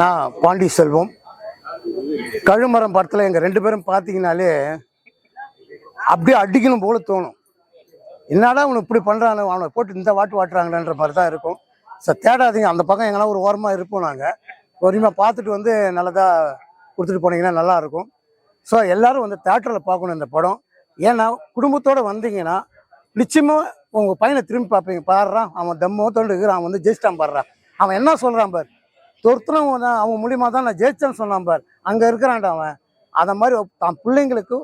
நான் பாண்டி செல்வம். கழுமரம் படத்தில் எங்கள் ரெண்டு பேரும் பார்த்தீங்கனாலே அப்படியே அடிக்கணும் போல தோணும். என்னடா அவனை இப்படி பண்ணுறானு அவனை போட்டு இந்த வாட்டு வாட்டுறாங்கன்ற மாதிரி தான் இருக்கும். சார் தேடாதீங்க. அந்த பக்கம் எங்கன்னா ஒரு ஓரமாக இருப்போம் நாங்கள் பொறுமையாக பார்த்துட்டு வந்து நல்லதாக கொடுத்துட்டு போனீங்கன்னா நல்லாயிருக்கும் ஸோ எல்லோரும் வந்து தேட்டரில் பார்க்கணும் இந்த படம். ஏன்னா குடும்பத்தோடு வந்தீங்கன்னா நிச்சயமாக உங்கள் பையனை திரும்பி பார்ப்பீங்க. பாடுறான் அவன் தம்மத்தோடு இருக்கிறான் அவன் வந்து ஜெயிச்சிட்டான் பாடுறான். அவன் என்ன சொல்கிறான் பாரு? தொருத்துனவன் தான் அவன் மூலியமா தான் நான் ஜெயிச்சேன்னு சொன்னான் பார். அங்கே இருக்கிறான்டா அவன். அதை மாதிரி தான் பிள்ளைங்களுக்கு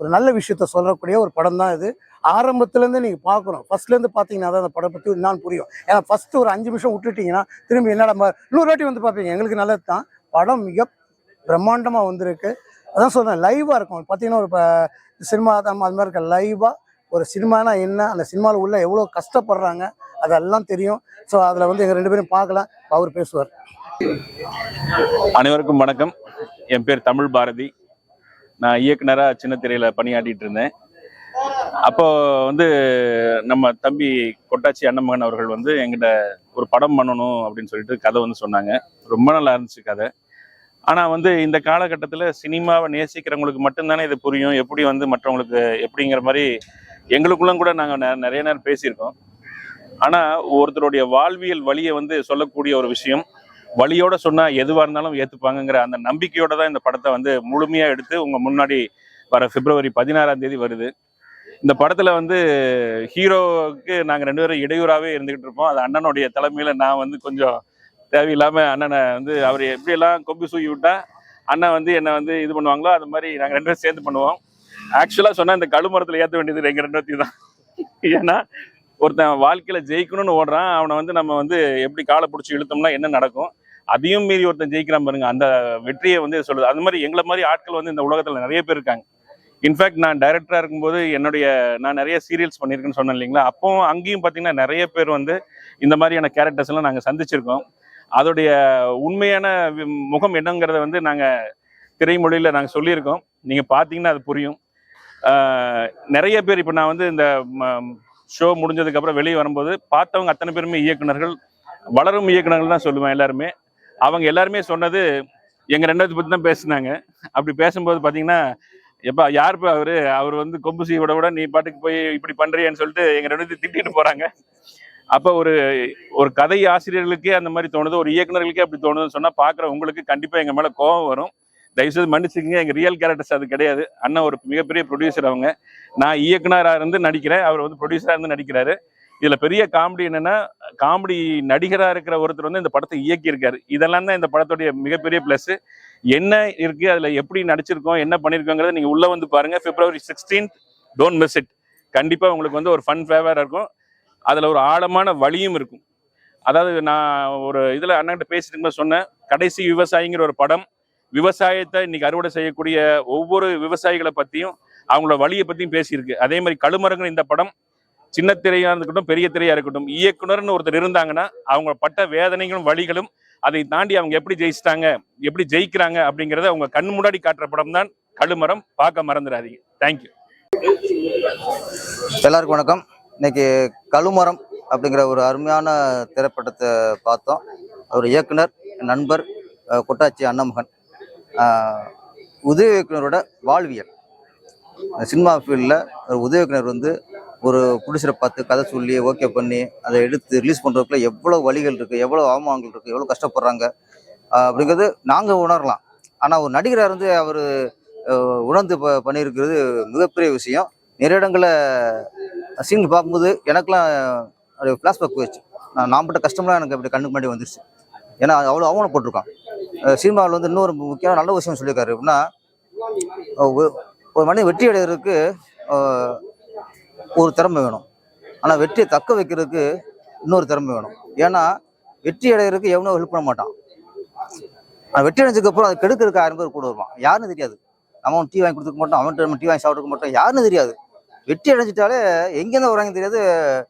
ஒரு நல்ல விஷயத்த சொல்லக்கூடிய ஒரு படம் தான் இது. ஆரம்பத்துலேருந்து நீங்கள் பார்க்கணும். ஃபர்ஸ்ட்லேருந்து பார்த்தீங்கன்னா தான் அந்த படம் பற்றி நான் புரியும். ஏன்னா ஃபஸ்ட்டு ஒரு அஞ்சு நிமிஷம் விட்டுட்டிங்கன்னா திரும்பி என்னடா மாதிரி இன்னொரு வாட்டி வந்து பார்ப்பீங்க. எங்களுக்கு நல்லது தான். படம் மிக பிரம்மாண்டமாக வந்திருக்கு. அதான் சொல்கிறேன் லைவாக இருக்கும். பார்த்தீங்கன்னா ஒரு இப்போ சினிமா தான் அது மாதிரி இருக்க லைவாக ஒரு சினிமானா என்ன அந்த சினிமாவில் உள்ள எவ்வளோ கஷ்டப்படுறாங்க அதெல்லாம் தெரியும். ஸோ அதில் வந்து எங்கள் ரெண்டு பேரும் பார்க்கலாம். அவர் பேசுவார். அனைவருக்கும் வணக்கம். என் பேர் தமிழ் பாரதி. நான் இயக்குனராக சின்ன திரையில் பணியாற்றிட்டு இருந்தேன். அப்போ வந்து நம்ம தம்பி கொட்டாச்சி அண்ணமகன் அவர்கள் வந்து எங்கிட்ட ஒரு படம் பண்ணணும் அப்படின்னு சொல்லிட்டு கதை வந்து சொன்னாங்க. ரொம்ப நல்லா இருந்துச்சு கதை. ஆனால் வந்து இந்த காலகட்டத்தில் சினிமாவை நேசிக்கிறவங்களுக்கு மட்டும்தானே இது புரியும். எப்படி வந்து மற்றவங்களுக்கு எப்படிங்கிற மாதிரி எங்களுக்குள்ள கூட நாங்கள் நிறைய நேரம் பேசியிருக்கோம். ஆனால் ஒருத்தருடைய வாழ்வியல் வழியை வந்து சொல்லக்கூடிய ஒரு விஷயம். வழியோட சொன்னா எதுவா இருந்தாலும் ஏத்துப்பாங்கங்கிற அந்த நம்பிக்கையோட தான் இந்த படத்தை வந்து முழுமையா எடுத்து உங்க முன்னாடி வர பிப்ரவரி பதினாறாம் தேதி வருது. இந்த படத்துல வந்து ஹீரோவுக்கு நாங்க ரெண்டு பேரும் இடையூறாவே இருந்துகிட்டு இருப்போம். அது அண்ணனுடைய தலைமையில நான் வந்து கொஞ்சம் தேவையில்லாம அண்ணனை வந்து அவர் எப்படியெல்லாம் கொம்பு சூக்கி விட்டா அண்ணன் வந்து என்னை வந்து இது பண்ணுவாங்களோ அது மாதிரி நாங்கள் ரெண்டு பேரும் சேர்ந்து பண்ணுவோம். ஆக்சுவலா சொன்னால் இந்த கழுமரத்தில் ஏற்ற வேண்டியது எங்க ரெண்டு பேர்த்தையும் தான். ஏன்னா ஒருத்தன் வாழ்க்கையில் ஜெயிக்கணும்னு ஓடுறான் அவனை வந்து நம்ம வந்து எப்படி காலை பிடிச்சி இழுத்தோம்னா என்ன நடக்கும்? அதையும் மீறி ஒருத்தன் ஜெயிக்கிறான் பாருங்க அந்த வெற்றியை வந்து சொல்லுது. அது மாதிரி எங்களை மாதிரி ஆட்கள் வந்து இந்த உலகத்தில் நிறைய பேர் இருக்காங்க. இன்ஃபேக்ட் நான் டைரக்டராக இருக்கும்போது என்னுடைய நான் நிறைய சீரியல்ஸ் பண்ணியிருக்கேன்னு சொன்னேன் இல்லைங்களா? அப்போ அங்கேயும் பார்த்தீங்கன்னா நிறைய பேர் வந்து இந்த மாதிரியான கேரக்டர்ஸ் எல்லாம் நாங்கள் சந்திச்சிருக்கோம். அதோடைய உண்மையான வி- முகம் என்னங்கிறத வந்து நாங்கள் திரைமொழியில் நாங்கள் சொல்லியிருக்கோம். நீங்கள் பார்த்தீங்கன்னா அது புரியும். நிறைய பேர் இப்போ நான் வந்து இந்த ஷோ முடிஞ்சதுக்கப்புறம் வெளியே வரும்போது பார்த்தவங்க அத்தனை பேருமே இயக்குநர்கள் வளரும் இயக்குனர்கள் தான் சொல்லுவேன் எல்லாருமே. அவங்க எல்லாருமே சொன்னது எங்கள் ரெண்டாவது பற்றி தான் பேசினாங்க. அப்படி பேசும்போது பார்த்தீங்கன்னா எப்பா யாருப்பா அவரு? அவர் வந்து கொம்பு சீவோட விட நீ பாட்டுக்கு போய் இப்படி பண்றியன்னு சொல்லிட்டு எங்க ரெண்டு திட்டிகிட்டு திட்டிட்டு போறாங்க. ஒரு ஒரு கதை ஆசிரியர்களுக்கே அந்த மாதிரி தோணுது ஒரு இயக்குனர்களுக்கே அப்படி தோணுதுன்னு சொன்னால் பார்க்குற உங்களுக்கு கண்டிப்பாக எங்கள் மேலே கோபம் வரும். தயவுசெய்து மன்னிச்சுக்கங்க. எங்கள் ரியல் கேரக்டர்ஸ் அது கிடையாது. அண்ணன் ஒரு மிகப்பெரிய ப்ரொடியூசர் அவங்க. நான் இயக்குனராக இருந்து நடிக்கிறேன். அவர் வந்து ப்ரொடியூசராக இருந்து நடிக்கிறாரு. இதில் பெரிய காமெடி என்னென்னா காமெடி நடிகராக இருக்கிற ஒருத்தர் வந்து இந்த படத்தை இயக்கியிருக்காரு. இதெல்லாம் தான் இந்த படத்துடைய மிகப்பெரிய ப்ளஸ்ஸு என்ன இருக்குது அதில் எப்படி நடிச்சிருக்கோம் என்ன பண்ணியிருக்கோங்கிறத நீங்கள் உள்ளே வந்து பாருங்க. February sixteen don't miss it கண்டிப்பாக உங்களுக்கு வந்து ஒரு ஃபன் ஃபேவராக இருக்கும். அதில் ஒரு ஆழமான வழியும் இருக்கும். அதாவது நான் ஒரு இதில் அண்ணன்கிட்ட பேசிட்டு சொன்னேன் கடைசி விவசாயிங்கிற ஒரு படம் விவசாயத்தை இன்னைக்கு அறுவடை செய்யக்கூடிய ஒவ்வொரு விவசாயிகளை பற்றியும் அவங்களோட வழியை பற்றியும் பேசியிருக்கு. அதே மாதிரி கழுமரங்கள் இந்த படம் சின்ன திரையாக இருக்கட்டும் பெரிய திரையாக இருக்கட்டும் இயக்குனர்னு ஒருத்தர் இருந்தாங்கன்னா அவங்க பட்ட வேதனைகளும் வழிகளும் அதை தாண்டி அவங்க எப்படி ஜெயிச்சிட்டாங்க எப்படி ஜெயிக்கிறாங்க அப்படிங்கிறத அவங்க கண் முன்னாடி காட்டுற படம் தான் கழுமரம். பார்க்க மறந்துடாதீங்க. தேங்க்யூ எல்லாருக்கும் வணக்கம். இன்னைக்கு கழுமரம் அப்படிங்கிற ஒரு அருமையான திரைப்படத்தை பார்த்தோம். அவர் இயக்குனர் நண்பர் கொட்டாச்சி அண்ணமகன். உதவி இயக்குனரோட வாழ்வியல். சினிமா ஃபீல்டில் ஒரு உதவி இயக்குனர் வந்து ஒரு புடிசரை பார்த்து கதை சொல்லி ஓகே பண்ணி அதை எடுத்து ரிலீஸ் பண்ணுறதுக்குள்ள எவ்வளோ வழிகள் இருக்குது எவ்வளோ அவமானங்கள் இருக்குது எவ்வளோ கஷ்டப்படுறாங்க அப்படிங்கிறது நாங்கள் உணரலாம். ஆனால் ஒரு நடிகராக இருந்து அவர் உணர்ந்து ப பண்ணியிருக்கிறது மிகப்பெரிய விஷயம். நிறைய இடங்களில் சீன் பார்க்கும்போது எனக்கெல்லாம் அது ஃப்ளாஷ்பேக் போயிடுச்சு. நான் நான் பட்ட கஷ்டம்லாம் எனக்கு அப்படி கண்ணுக்கு முன்னாடி வந்துருச்சு. ஏன்னா அது அவ்வளோ அவமானப்பட்டிருக்கான். சினிமாவில் வந்து இன்னொரு முக்கியமான நல்ல விஷயம் சொல்லியிருக்காரு அப்படின்னா ஒரு- ஒரு மனிதன் வெற்றி அடைகிறதுக்கு ஒரு திறமை வேணும். ஆனால் வெற்றியை தக்க வைக்கிறதுக்கு இன்னொரு திறமை வேணும். ஏன்னா வெற்றி அடைகிறதுக்கு எவனோ ஹெல்ப் பண்ண மாட்டான். ஆனால் வெற்றி அடைஞ்சதுக்கப்புறம் அதை கெடுக்கிறதுக்கு ஆயிரம் பேர் கூட வருவான். யாருன்னு தெரியாது. அவன் டீ வாங்கி கொடுத்துக்க மாட்டோம் அவன்கிட்ட நம்ம டீ வாங்கி சாப்பிட்டுக்க மாட்டோம் யாருன்னு தெரியாது. வெற்றி அடைஞ்சிட்டாலே எங்கேருந்து வராங்கன்னு தெரியாது.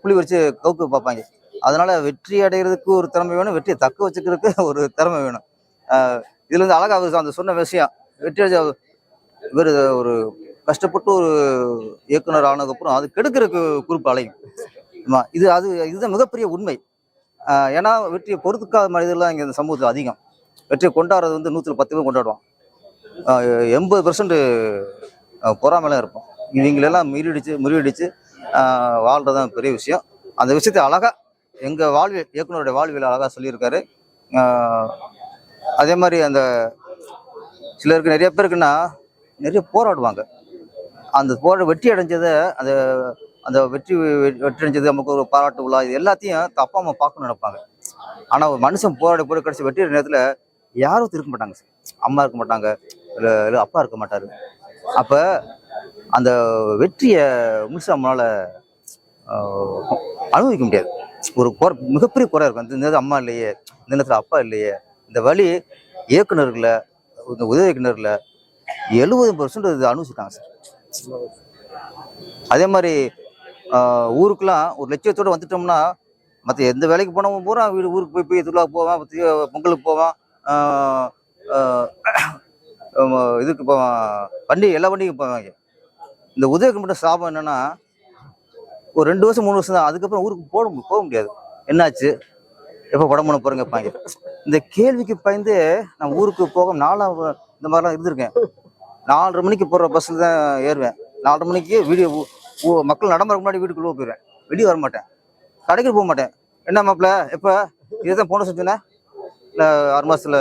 குழி வச்சு கவுக்கு பார்ப்பாங்க. அதனால வெற்றி அடைகிறதுக்கு ஒரு திறமை வேணும் வெற்றியை தக்க வச்சுக்கிறதுக்கு ஒரு திறமை வேணும். இதுல இருந்து அழகா அவர் அந்த சொன்ன விஷயம் வெற்றி அடைஞ்ச இவர் ஒரு கஷ்டப்பட்டு ஒரு இயக்குனர் ஆனதுக்கப்புறம் அது கெடுக்கிறதுக்கு குறிப்பு அலையும் இது அது இதுதான் மிகப்பெரிய உண்மை. ஏன்னா வெற்றியை பொறுத்துக்காத மனிதர்லாம் இங்கே இந்த சமூகத்தில் அதிகம். வெற்றியை கொண்டாடுறது வந்து நூற்றில் பத்து பேர் கொண்டாடுவோம் எண்பது பர்சன்ட் பொறாமலாம் இருப்போம். இவங்களெல்லாம் முறியடிச்சு முறியடிச்சு வாழ்றது தான் பெரிய விஷயம். அந்த விஷயத்தை அழகாக எங்கள் வாழ்வில் இயக்குனருடைய வாழ்வியல் அழகாக சொல்லியிருக்காரு. அதே மாதிரி அந்த சிலருக்கு நிறைய பேருக்குன்னா நிறைய போராடுவாங்க. அந்த போராட வெற்றி அடைஞ்சதை அந்த அந்த வெற்றி வெற்றி அடைஞ்சது நமக்கு ஒரு பாராட்டு விழா இது எல்லாத்தையும் தப்பா அம்மா பார்க்கணும்னு நினைப்பாங்க. ஆனால் ஒரு மனுஷன் போராடி போய் கடைசி வெற்றி அடைஞ்ச நேரத்தில் யாரும் இருக்க மாட்டாங்க. அம்மா இருக்க மாட்டாங்க இல்லை இல்லை அப்பா இருக்க மாட்டாரு. அப்போ அந்த வெற்றியை முழுசா நம்மளால் அனுபவிக்க முடியாது. ஒரு குறை மிகப்பெரிய குறை இருக்கும். இந்த நேரத்தில் அம்மா இல்லையே இந்த நேரத்தில் அப்பா இல்லையே இந்த வழி இயக்குநர்களை இந்த உதவி இயக்குனர்களை எழுபது பர்சன்ட் இது அனுபவிச்சிட்டாங்க சார். அதே மாதிரி ஊருக்குலாம் ஒரு லட்சியத்தோடு வந்துட்டோம்னா மற்ற எந்த வேலைக்கு போனவங்க பூரா வீடு ஊருக்கு போய் போய் திருவிழா போவான் பொங்கலுக்கு போவான் இதுக்கு போவான் பண்டிகை எல்லா பண்டிகைக்கும் போவாங்க இந்த உதவிக்கு மட்டும் சாபம் என்னென்னா ஒரு ரெண்டு வருஷம் மூணு வருஷம் தான் அதுக்கப்புறம் ஊருக்கு போட போக முடியாது. என்னாச்சு? எப்போ படம் பண்ண போறேங்க பாங்க இந்த கேள்விக்கு பயந்து நான் ஊருக்கு போக நாலாம் இந்த மாதிரிலாம் இருந்திருக்கேன். நாலரை மணிக்கு போகிற பஸ்ஸில் தான் ஏறுவேன். நாலரை மணிக்கு வீடியோ மக்கள் நடமுறை முன்னாடி வீட்டுக்குள்ளே போயிடுவேன் வெளியே வர மாட்டேன். கடைக்கு போக மாட்டேன். என்ன மாப்பிள்ள எப்போ? இதுதான் போன வருஷம் சொன்னேன் இல்லை ஆறு மாதத்தில்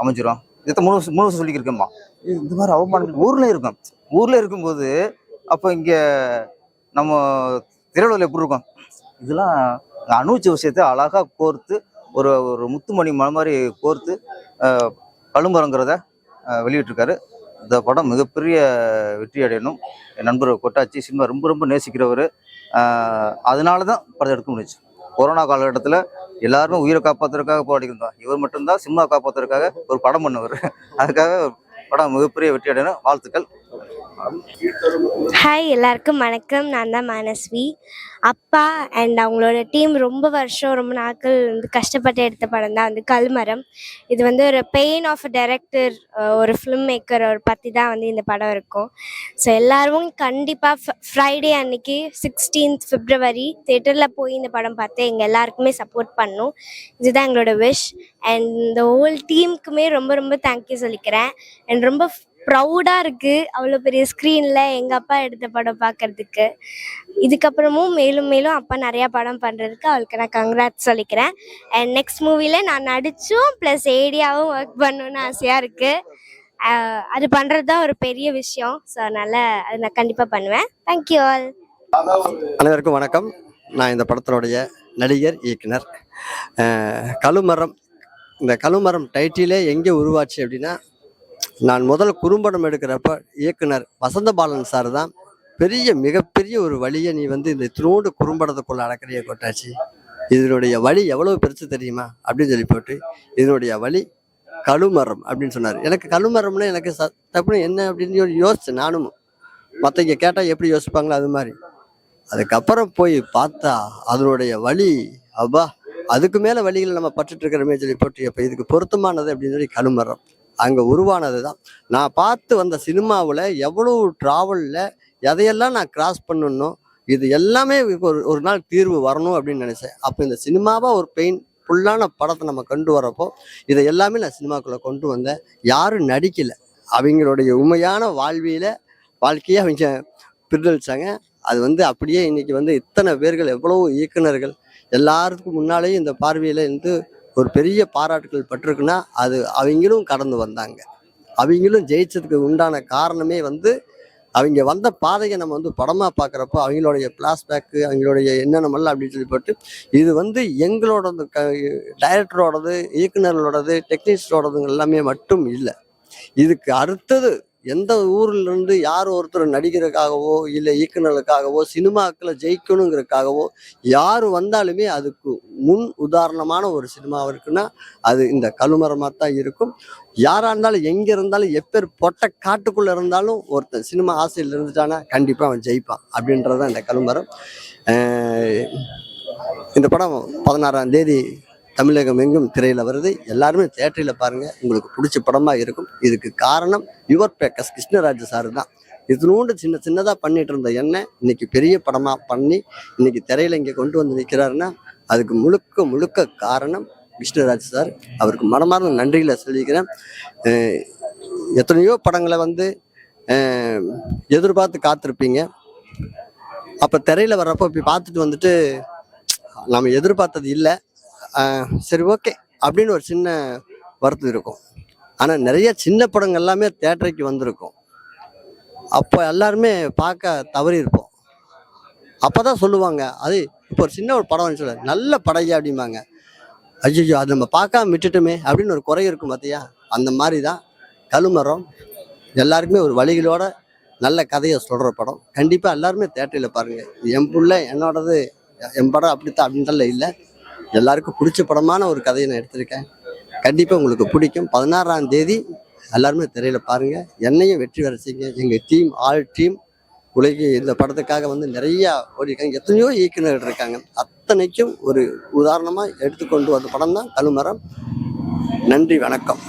அமைஞ்சிரும். இதுதான் மூணு வருஷம் மூணு வருஷம் சொல்லிக்கிருக்கேம்மா. இது இந்த மாதிரி அவமானம் ஊரில் இருக்கும் ஊரில் இருக்கும்போது அப்போ இங்கே நம்ம திருவள்ளுவர் எப்படி இருக்கும்? இதெல்லாம் நான் விஷயத்தை அழகாக கோர்த்து ஒரு ஒரு முத்துமணி மலை மாதிரி கோர்த்து அஹ், வெளியிட்டிருக்காரு. இந்த படம் மிகப்பெரிய வெற்றி அடையணும். என் நண்பர் கொட்டாச்சி சினிமா ரொம்ப ரொம்ப நேசிக்கிறவர். அதனால தான் படம் எடுக்க முடிஞ்சுச்சு. கொரோனா காலகட்டத்தில் எல்லாருமே உயிரை காப்பாத்துறதுக்காக போராடிக்கிறோம் இவர் மட்டும்தான் சினிமா காப்பாத்துறதுக்காக ஒரு படம் பண்ணுவார். அதுக்காக படம் மிகப்பெரிய வெற்றி அடையணும். வாழ்த்துக்கள். ஹாய் எல்லாருக்கும் வணக்கம். நான் தான் மானஸ்வி. அப்பா அண்ட் அவங்களோட டீம் ரொம்ப வருஷம் ரொம்ப நாட்கள் வந்து கஷ்டப்பட்டு எடுத்த படம் தான். வந்து கல்மரம். இது வந்து ஒரு பெயின் ஆஃப் டைரக்டர் ஒரு ஃபிலிம் மேக்கர் ஒரு பற்றி தான் வந்து இந்த படம் இருக்கும். ஸோ எல்லாரும் கண்டிப்பாக ஃப்ரைடே அன்னைக்கு சிக்ஸ்டீன்த் பிப்ரவரி தேட்டரில் போய் இந்த படம் பார்த்து எங்கள் எல்லாருக்குமே சப்போர்ட் பண்ணும். இதுதான் எங்களோட விஷ் அண்ட் இந்த ஹோல் டீமுக்குமே ரொம்ப ரொம்ப தேங்க்யூ சொல்லிக்கிறேன். அண்ட் ரொம்ப ப்ரௌடாக இருக்குது அவ்வளோ பெரிய ஸ்க்ரீனில் எங்கள் அப்பா எடுத்த படம் பார்க்கறதுக்கு இதுக்கப்புறமும் மேலும் மேலும் அப்பா நிறையா படம் பண்ணுறதுக்கு அவளுக்கு நான் கங்க்ராட்ஸ் சொல்லிக்கிறேன். அண்ட் நெக்ஸ்ட் மூவியில் நான் நடித்தும் ப்ளஸ் ஏடியாவும் ஒர்க் பண்ணணும்னு ஆசையாக இருக்குது அது பண்ணுறது தான் ஒரு பெரிய விஷயம். ஸோ அதனால் அது நான் கண்டிப்பாக பண்ணுவேன். தேங்க்யூ ஆல் அனைவருக்கும் வணக்கம். நான் இந்த படத்தினுடைய நடிகர் இயக்குனர். கழுமரம். இந்த கழுமரம் டைட்டிலே எங்கே உருவாச்சு அப்படின்னா நான் முதல் குறும்படம் எடுக்கிறப்ப இயக்குனர் வசந்த பாலன் சார் தான். பெரிய மிகப்பெரிய ஒரு வழியை நீ வந்து இந்த இத்தினோடு குறும்படத்துக்குள்ள அடக்கிறிய கொட்டாச்சு இதனுடைய வழி எவ்வளவு பெருசு தெரியுமா? அப்படின்னு சொல்லி போட்டு இதனுடைய வழி கழுமரம் அப்படின்னு சொன்னார். எனக்கு கழுமரம்னா எனக்கு ச தப்புன்னு என்ன அப்படின்னு யோ- யோசிச்சேன் நானும். மற்றவங்க கேட்டால் எப்படி யோசிப்பாங்களோ அது மாதிரி. அதுக்கப்புறம் போய் பார்த்தா அதனுடைய வழி அப்பா அதுக்கு மேலே வழிகளை நம்ம பட்டுட்டு இருக்கிறமே சொல்லி போட்டு இப்போ இதுக்கு பொருத்தமானது அப்படின்னு சொல்லி கழுமரம். அங்கே உருவானது தான் நான் பார்த்து வந்த சினிமாவில் எவ்வளோ ட்ராவலில் எதையெல்லாம் நான் கிராஸ் பண்ணணும் இது எல்லாமே ஒரு ஒரு நாள் தீர்வு வரணும் அப்படின்னு நினைச்சேன். அப்போ இந்த சினிமாவாக ஒரு பெயின் ஃபுல்லான படத்தை நம்ம கொண்டு வரப்போ இதை எல்லாமே நான் சினிமாக்குள்ளே கொண்டு வந்தேன். யாரும் நடிக்கலை. அவங்களுடைய உண்மையான வாழ்வியில் வாழ்க்கையை அவங்க பிரிதளிச்சாங்க அது வந்து அப்படியே இன்னைக்கு வந்து இத்தனை பேர்கள் எவ்வளோ இயக்குனர்கள் எல்லாருக்கும் முன்னாலேயும் இந்த பார்வையில் இருந்து ஒரு பெரிய பாராட்டுகள் பட்டிருக்குன்னா அது அவங்களும் கடந்து வந்தாங்க. அவங்களும் ஜெயிச்சதுக்கு உண்டான காரணமே வந்து அவங்க வந்த பாதையை நம்ம வந்து படமாக பார்க்குறப்போ அவங்களுடைய பிளாஸ்பேக்கு அவங்களுடைய என்னென்னமெல்லாம் அப்படின்னு சொல்லி போட்டு இது வந்து எங்களோடது க டைரக்டரோடது இயக்குநர்களோடது டெக்னீஷியனோடது எல்லாமே மட்டும் இல்லை. இதுக்கு அடுத்தது எந்த ஊர்லேருந்து யார் ஒருத்தர் நடிகருக்காகவோ இல்லை இயக்குனருக்காகவோ சினிமாக்களை ஜெயிக்கணுங்கிறதுக்காகவோ யார் வந்தாலுமே அதுக்கு முன் உதாரணமான ஒரு சினிமாவாக இருக்குன்னா அது இந்த கழுமரமாக தான் இருக்கும். யாராக இருந்தாலும் எங்கே இருந்தாலும் எப்பேர் பொட்ட காட்டுக்குள்ளே இருந்தாலும் ஒருத்தன் சினிமா ஆசையில் இருந்துட்டானா கண்டிப்பாக அவன் ஜெயிப்பான் அப்படின்றது தான் இந்த கழுமரம் இந்த படம் பதினாறாம் தேதி தமிழகம் எங்கும் திரையில் வருது. எல்லாருமே தேட்டரில் பாருங்கள் உங்களுக்கு பிடிச்ச படமாக இருக்கும். இதுக்கு காரணம் யுவர் பேக்கஸ் கிருஷ்ணராஜ் சார் தான். இதனோண்டு சின்ன சின்னதாக பண்ணிட்டு இருந்த எண்ணெய் இன்னைக்கு பெரிய படமாக பண்ணி இன்னைக்கு திரையில் இங்கே கொண்டு வந்து நிற்கிறாருன்னா அதுக்கு முழுக்க முழுக்க காரணம் விஷ்ணுராஜ் சார். அவருக்கு மனமார்ந்த நன்றிகளை சொல்லிக்கிறேன். எத்தனையோ படங்களை வந்து எதிர்பார்த்து காத்திருப்பீங்க. அப்போ திரையில் வர்றப்போ இப்படி பார்த்துட்டு வந்துட்டு நம்ம எதிர்பார்த்தது இல்லை. சரி ஓகே. அப்படின்னு ஒரு சின்ன வருத்தம் இருக்கும். ஆனால் நிறைய சின்ன படங்கள் எல்லாமே தேட்டருக்கு வந்திருக்கும். அப்போ எல்லாருமே பார்க்க தவறி இருப்போம். அப்போ தான் சொல்லுவாங்க அது இப்போ ஒரு சின்ன ஒரு படம் சொல்ல நல்ல படையா? அப்படிம்பாங்க. ஐயோ அது நம்ம பார்க்காம விட்டுட்டோமே அப்படின்னு ஒரு குறை இருக்கும் பார்த்தியா அந்த மாதிரி தான் கழுமரம் எல்லாருக்குமே ஒரு வழிகளோட நல்ல கதையை சொல்கிற படம். கண்டிப்பாக எல்லாருமே தேட்டரில் பாருங்கள் என் பிள்ளை என்னோடது என் படம் அப்படித்தான் அப்படின்றல இல்லை. எல்லாருக்கும் பிடிச்ச படமான ஒரு கதையை நான் எடுத்திருக்கேன். கண்டிப்பாக உங்களுக்கு பிடிக்கும். பதினாறாம் தேதி எல்லாருமே திரையில் பாருங்கள் என்னையும் வெற்றி வர செய்யுங்க. எங்கள் டீம் ஆல் டீம் உலக இந்த படத்துக்காக வந்து நிறையா ஓடிருக்காங்க எத்தனையோ இயக்குநர்கள் இருக்காங்க. அத்தனைக்கும் ஒரு உதாரணமாக எடுத்துக்கொண்டு வந்த படம் தான் கழுமரம் நன்றி வணக்கம்.